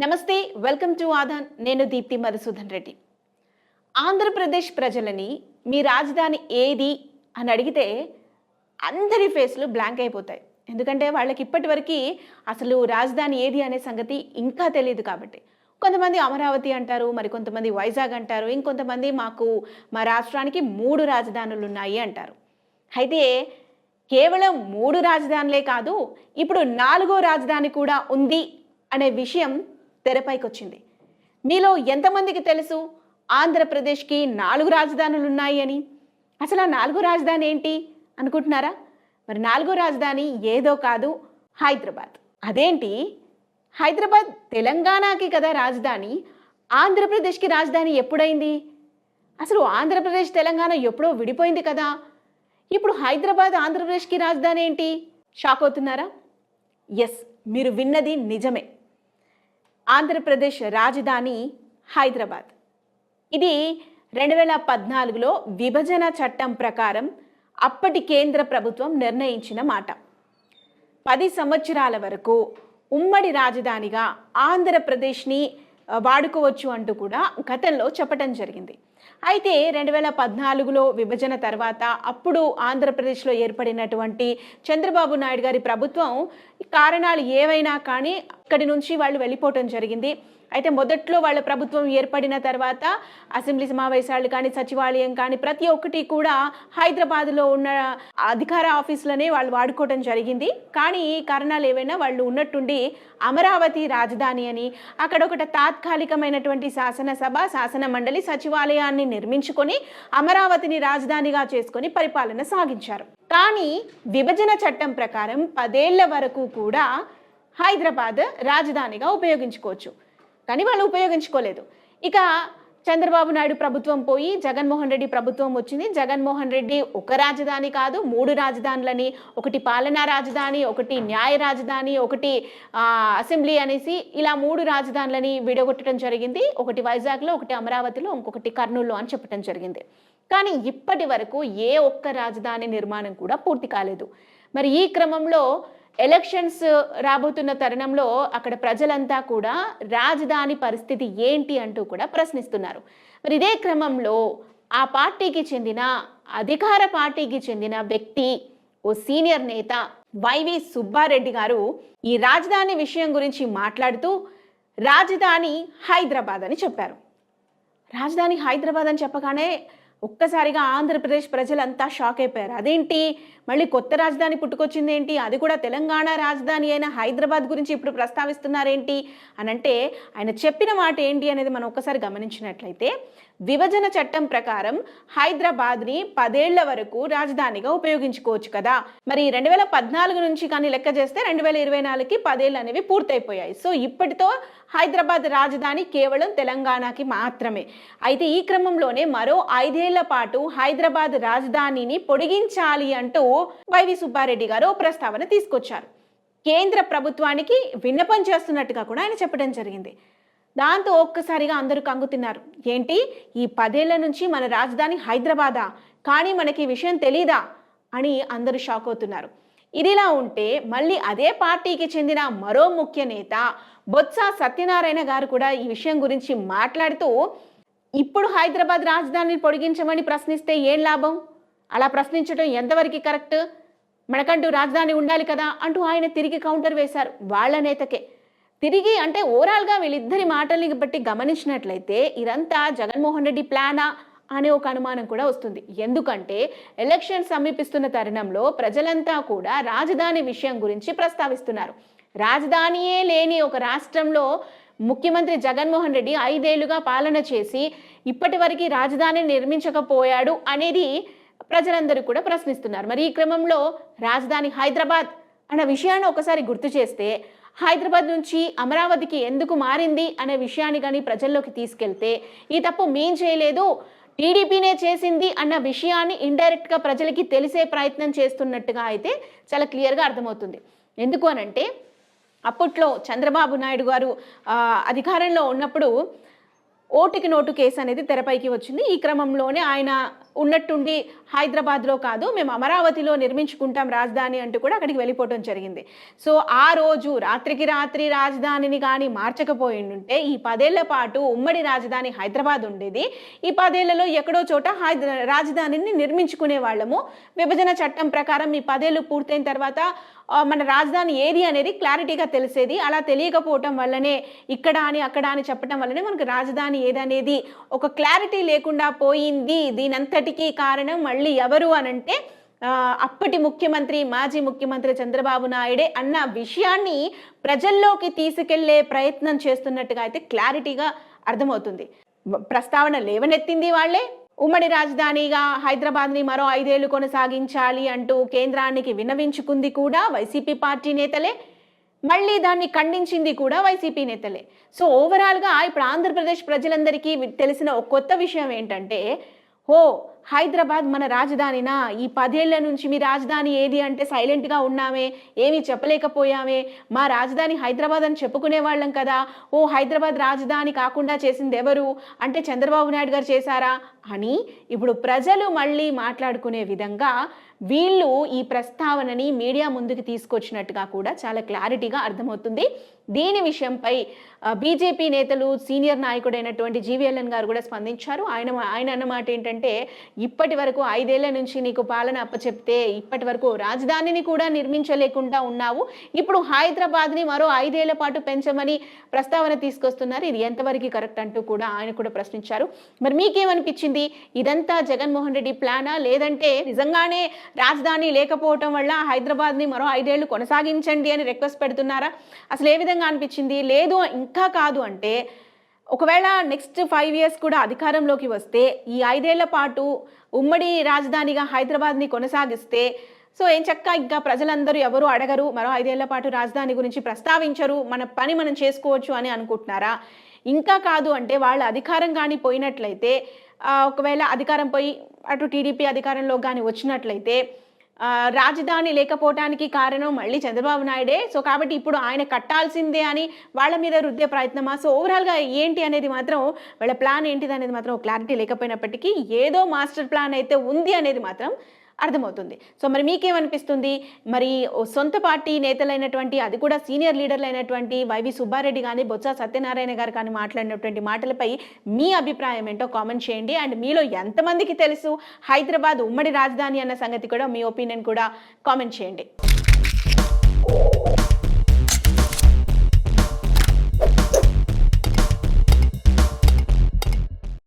నమస్తే welcome to Aadan. నేను దీప్తి మధుసూదన్ రెడ్డి. ఆంధ్రప్రదేశ్ ప్రజలని మీ రాజధాని ఏది అని అడిగితే అందరి ఫేస్లు బ్లాంక్ అయిపోతాయి. ఎందుకంటే వాళ్ళకి ఇప్పటివరకు అసలు రాజధాని ఏది అనే సంగతి ఇంకా తెలియదు కాబట్టి. కొంతమంది అమరావతి అంటారు మరి కొంతమంది వైజాగ్ అంటారు ఇంకొంతమంది మాకు మా రాష్ట్రానికి మూడు రాజధానులు ఉన్నాయి అంటారు. అయితే కేవలం మూడు రాజధానులే కాదు ఇప్పుడు నాలుగో రాజధాని కూడా ఉంది అనే విషయం తెరపైకి వచ్చింది మీలో ఎంతమందికి తెలుసు? ఆంధ్రప్రదేశ్కి నాలుగు రాజధానులు ఉన్నాయి అని అసలు ఆ నాలుగో రాజధాని ఏంటి? అనుకుంటున్నారా? మరి నాలుగో రాజధాని ఏదో కాదు హైదరాబాద్. అదేంటి? హైదరాబాద్ తెలంగాణకి కదా రాజధాని. ఆంధ్రప్రదేశ్కి రాజధాని ఎప్పుడైంది? అసలు ఆంధ్రప్రదేశ్ తెలంగాణ ఎప్పుడో విడిపోయింది కదా. ఇప్పుడు హైదరాబాద్ ఆంధ్రప్రదేశ్కి రాజధాని ఏంటి? షాక్ అవుతున్నారా? ఎస్ మీరు విన్నది నిజమే. ఆంధ్రప్రదేశ్ రాజధాని హైదరాబాద్. ఇది రెండు వేల పద్నాలుగులో విభజన చట్టం ప్రకారం అప్పటి కేంద్ర ప్రభుత్వం నిర్ణయించిన మాట. పది సంవత్సరాల వరకు ఉమ్మడి రాజధానిగా ఆంధ్రప్రదేశ్ని వాడుకోవచ్చు అంటూ కూడా గతంలో చెప్పటం జరిగింది. అయితే రెండు వేల పద్నాలుగులో విభజన తర్వాత అప్పుడు ఆంధ్రప్రదేశ్లో ఏర్పడినటువంటి చంద్రబాబు నాయుడు గారి ప్రభుత్వం కారణాలు ఏవైనా కానీ ఇక్కడి నుంచి వాళ్ళు వెళ్ళిపోవటం జరిగింది. అయితే మొదట్లో వాళ్ళ ప్రభుత్వం ఏర్పడిన తర్వాత అసెంబ్లీ సమావేశాలు కానీ సచివాలయం కానీ ప్రతి ఒక్కటి కూడా హైదరాబాద్లో ఉన్న అధికార ఆఫీసులనే వాళ్ళు వాడుకోవడం జరిగింది. కానీ కారణాలు ఏవైనా వాళ్ళు ఉన్నట్టుండి అమరావతి రాజధాని అని అక్కడ ఒకటి తాత్కాలికమైనటువంటి శాసనసభ శాసన మండలి సచివాలయాన్ని నిర్మించుకొని అమరావతిని రాజధానిగా చేసుకొని పరిపాలన సాగించారు. కానీ విభజన చట్టం ప్రకారం పదేళ్ళ వరకు కూడా హైదరాబాద్ రాజధానిగా ఉపయోగించుకోవచ్చు. కానీ వాళ్ళు ఉపయోగించుకోలేదు. ఇక చంద్రబాబు నాయుడు ప్రభుత్వం పోయి జగన్మోహన్ రెడ్డి ప్రభుత్వం వచ్చింది. జగన్మోహన్ రెడ్డి ఒక రాజధాని కాదు మూడు రాజధానులని ఒకటి పాలనా రాజధాని ఒకటి న్యాయ రాజధాని ఒకటి అసెంబ్లీ అనేసి ఇలా మూడు రాజధానులని విడగొట్టడం జరిగింది. ఒకటి వైజాగ్లో ఒకటి అమరావతిలో ఇంకొకటి కర్నూలులో అని చెప్పడం జరిగింది. కానీ ఇప్పటి వరకు ఏ ఒక్క రాజధాని నిర్మాణం కూడా పూర్తి కాలేదు. మరి ఈ క్రమంలో ఎలక్షన్స్ రాబోతున్న తరుణంలో అక్కడ ప్రజలంతా కూడా రాజధాని పరిస్థితి ఏంటి అంటూ కూడా ప్రశ్నిస్తున్నారు. మరి ఇదే క్రమంలో ఆ పార్టీకి చెందిన అధికార పార్టీకి చెందిన వ్యక్తి ఓ సీనియర్ నేత వైవి సుబ్బారెడ్డి గారు ఈ రాజధాని విషయం గురించి మాట్లాడుతూ రాజధాని హైదరాబాద్ అని చెప్పారు. రాజధాని హైదరాబాద్ అని చెప్పగానే ఒక్కసారిగా ఆంధ్రప్రదేశ్ ప్రజలంతా షాక్ అయిపోయారు. అదేంటి? మళ్ళీ కొత్త రాజధాని పుట్టుకొచ్చింది ఏంటి? అది కూడా తెలంగాణ రాజధాని అయిన హైదరాబాద్ గురించి ఇప్పుడు ప్రస్తావిస్తున్నారేంటి? అని అంటే ఆయన చెప్పిన మాట ఏంటి అనేది మనం ఒక్కసారి గమనించినట్లయితే విభజన చట్టం ప్రకారం హైదరాబాద్ని పదేళ్ళ వరకు రాజధానిగా ఉపయోగించుకోవచ్చు కదా. మరి రెండు వేల పద్నాలుగు నుంచి కానీ లెక్క చేస్తే రెండు వేల ఇరవై నాలుగుకి పదేళ్ళు అనేవి పూర్తయిపోయాయి. సో ఇప్పటితో హైదరాబాద్ రాజధాని కేవలం తెలంగాణకి మాత్రమే. అయితే ఈ క్రమంలోనే మరో ఐదేళ్ళ పాటు హైదరాబాద్ రాజధానిని పొడిగించాలి అంటూ వైవి సుబ్బారెడ్డి గారు ఓ ప్రస్తావన తీసుకొచ్చారు. కేంద్ర ప్రభుత్వానికి విన్నపం చేస్తున్నట్టుగా కూడా ఆయన చెప్పడం జరిగింది. దాంతో ఒక్కసారిగా అందరూ కంగుతిన్నారు ఏంటి? ఈ పదేళ్ళ నుంచి మన రాజధాని హైదరాబాదా? కానీ మనకి ఈ విషయం తెలీదా? అని అందరూ షాక్ అవుతున్నారు. ఇదిలా ఉంటే మళ్ళీ అదే పార్టీకి చెందిన మరో ముఖ్య నేత బొత్స సత్యనారాయణ గారు కూడా ఈ విషయం గురించి మాట్లాడుతూ ఇప్పుడు హైదరాబాద్ రాజధానిని పొడిగించమని ప్రశ్నిస్తే ఏం లాభం? అలా ప్రశ్నించడం ఎంతవరకు కరెక్ట్? మనకంటూ రాజధాని ఉండాలి కదా అంటూ ఆయన తిరిగి కౌంటర్ వేశారు వాళ్ళ నేతకే. తిరిగి అంటే ఓవరాల్గా వీళ్ళిద్దరి మాటల్ని బట్టి గమనించినట్లయితే ఇదంతా జగన్మోహన్ రెడ్డి ప్లానా అనే ఒక అనుమానం కూడా వస్తుంది. ఎందుకంటే ఎలక్షన్ సమీపిస్తున్న తరుణంలో ప్రజలంతా కూడా రాజధాని విషయం గురించి ప్రస్తావిస్తున్నారు. రాజధానియే లేని ఒక రాష్ట్రంలో ముఖ్యమంత్రి జగన్మోహన్ రెడ్డి ఐదేళ్ళుగా పాలన చేసి ఇప్పటి వరకు రాజధాని నిర్మించకపోయాడు అనేది ప్రజలందరూ కూడా ప్రశ్నిస్తున్నారు. మరి ఈ క్రమంలో రాజధాని హైదరాబాద్ అన్న విషయాన్ని ఒకసారి గుర్తు చేస్తే హైదరాబాద్ నుంచి అమరావతికి ఎందుకు మారింది అనే విషయాన్ని కానీ ప్రజల్లోకి తీసుకెళ్తే ఈ తప్పు మేం చేయలేదు టీడీపీనే చేసింది అన్న విషయాన్ని ఇండైరెక్ట్గా ప్రజలకి తెలిసే ప్రయత్నం చేస్తున్నట్టుగా అయితే చాలా క్లియర్గా అర్థమవుతుంది. ఎందుకు అనంటే అప్పట్లో చంద్రబాబు నాయుడు గారు అధికారంలో ఉన్నప్పుడు ఓటుకి నోటు కేసు అనేది తెరపైకి వచ్చింది. ఈ క్రమంలోనే ఆయన ఉన్నట్టుండి హైదరాబాద్లో కాదు మేము అమరావతిలో నిర్మించుకుంటాం రాజధాని అంటూ కూడా అక్కడికి వెళ్ళిపోవటం జరిగింది. సో ఆ రోజు రాత్రికి రాత్రి రాజధానిని కానీ మార్చకపోయి ఉంటే ఈ పదేళ్ళ పాటు ఉమ్మడి రాజధాని హైదరాబాద్ ఉండేది. ఈ పదేళ్ళలో ఎక్కడో చోట హైదరా రాజధానిని నిర్మించుకునే వాళ్ళము. విభజన చట్టం ప్రకారం ఈ పదేళ్ళు పూర్తయిన తర్వాత మన రాజధాని ఏది అనేది క్లారిటీగా తెలిసేది. అలా తెలియకపోవటం వల్లనే ఇక్కడ అని అక్కడ అని చెప్పడం వల్లనే మనకు రాజధాని ఏదనేది ఒక క్లారిటీ లేకుండా పోయింది. దీనంతటికీ కారణం మళ్ళీ ఎవరు అనంటే అప్పటి ముఖ్యమంత్రి మాజీ ముఖ్యమంత్రి చంద్రబాబు నాయుడే అన్న విషయాన్ని ప్రజల్లోకి తీసుకెళ్ళే ప్రయత్నం చేస్తున్నట్టుగా అయితే క్లారిటీగా అర్థమవుతుంది. ప్రస్తావన లేవనెత్తింది వాళ్ళే ఉమ్మడి రాజధానిగా హైదరాబాద్ని మరో ఐదేళ్ళు కొనసాగించాలి అంటూ కేంద్రానికి విన్నవించుకుంది కూడా వైసీపీ పార్టీ నేతలే. మళ్ళీ దాన్ని ఖండించింది కూడా వైసీపీ నేతలే. సో ఓవరాల్గా ఇప్పుడు ఆంధ్రప్రదేశ్ ప్రజలందరికీ తెలిసిన ఒక కొత్త విషయం ఏంటంటే ఓ హైదరాబాద్ మన రాజధానినా? ఈ పదేళ్ళ నుంచి మీ రాజధాని ఏది అంటే సైలెంట్గా ఉన్నామే ఏమీ చెప్పలేకపోయామే. మా రాజధాని హైదరాబాద్ అని చెప్పుకునే వాళ్ళం కదా. ఓ హైదరాబాద్ రాజధాని కాకుండా చేసింది ఎవరు? అంటే చంద్రబాబు నాయుడు గారు చేశారా? అని ఇప్పుడు ప్రజలు మళ్ళీ మాట్లాడుకునే విధంగా వీళ్ళు ఈ ప్రస్తావనని మీడియా ముందుకు తీసుకొచ్చినట్టుగా కూడా చాలా క్లారిటీగా అర్థమవుతుంది. దీని విషయంపై బీజేపీ నేతలు సీనియర్ నాయకుడైనటువంటి జీవీఎల్ఎన్ గారు కూడా స్పందించారు. ఆయన ఆయన అన్నమాట ఏంటంటే ఇప్పటి వరకు ఐదేళ్ళ నుంచి నీకు పాలన అప్పచెప్తే ఇప్పటి వరకు రాజధానిని కూడా నిర్మించలేకుండా ఉన్నావు. ఇప్పుడు హైదరాబాద్ని మరో ఐదేళ్ళ పాటు పెంచమని ప్రస్తావన తీసుకొస్తున్నారు. ఇది ఎంతవరకు కరెక్ట్ అంటూ కూడా ఆయన కూడా ప్రశ్నించారు. మరి మీకేమనిపించింది? ఇదంతా జగన్మోహన్ రెడ్డి ప్లానా? లేదంటే నిజంగానే రాజధాని లేకపోవటం వల్ల హైదరాబాద్ని మరో ఐదేళ్ళు కొనసాగించండి అని రిక్వెస్ట్ పెడుతున్నారా? అసలు ఏ విధంగా అనిపించింది? లేదు ఇంకా కాదు అంటే ఒకవేళ నెక్స్ట్ ఫైవ్ ఇయర్స్ కూడా అధికారంలోకి వస్తే ఈ ఐదేళ్ళ పాటు ఉమ్మడి రాజధానిగా హైదరాబాద్ని కొనసాగిస్తే సో ఏం చక్క ఇంకా ప్రజలందరూ ఎవరు అడగరు మరో ఐదేళ్ళ పాటు రాజధాని గురించి ప్రస్తావించరు మన పని మనం చేసుకోవచ్చు అని అనుకుంటున్నారా? ఇంకా కాదు అంటే వాళ్ళ అధికారం కానీ పోయినట్లయితే ఒకవేళ అధికారం పోయి అటు టీడీపీ అధికారంలో కానీ వచ్చినట్లయితే రాజధాని లేకపోవటానికి కారణం మళ్ళీ చంద్రబాబు నాయుడే. సో కాబట్టి ఇప్పుడు ఆయన కట్టాల్సిందే అని వాళ్ళ మీద రుద్దే ప్రయత్నమా? సో ఓవరాల్గా ఏంటి అనేది మాత్రం వాళ్ళ ప్లాన్ ఏంటిది అనేది మాత్రం క్లారిటీ లేకపోయినప్పటికీ ఏదో మాస్టర్ ప్లాన్ అయితే ఉంది అనేది మాత్రం అర్థమవుతుంది. సో మరి మీకేమనిపిస్తుంది? మరి ఓ సొంత పార్టీ నేతలైనటువంటి అది కూడా సీనియర్ లీడర్లు అయినటువంటి వైవి సుబ్బారెడ్డి కానీ బొత్స సత్యనారాయణ గారు కానీ మాట్లాడినటువంటి మాటలపై మీ అభిప్రాయం ఏంటో కామెంట్ చేయండి. అండ్ మీలో ఎంతమందికి తెలుసు? హైదరాబాద్ ఉమ్మడి రాజధాని అన్న సంగతి కూడా మీ ఒపీనియన్ కూడా కామెంట్ చేయండి.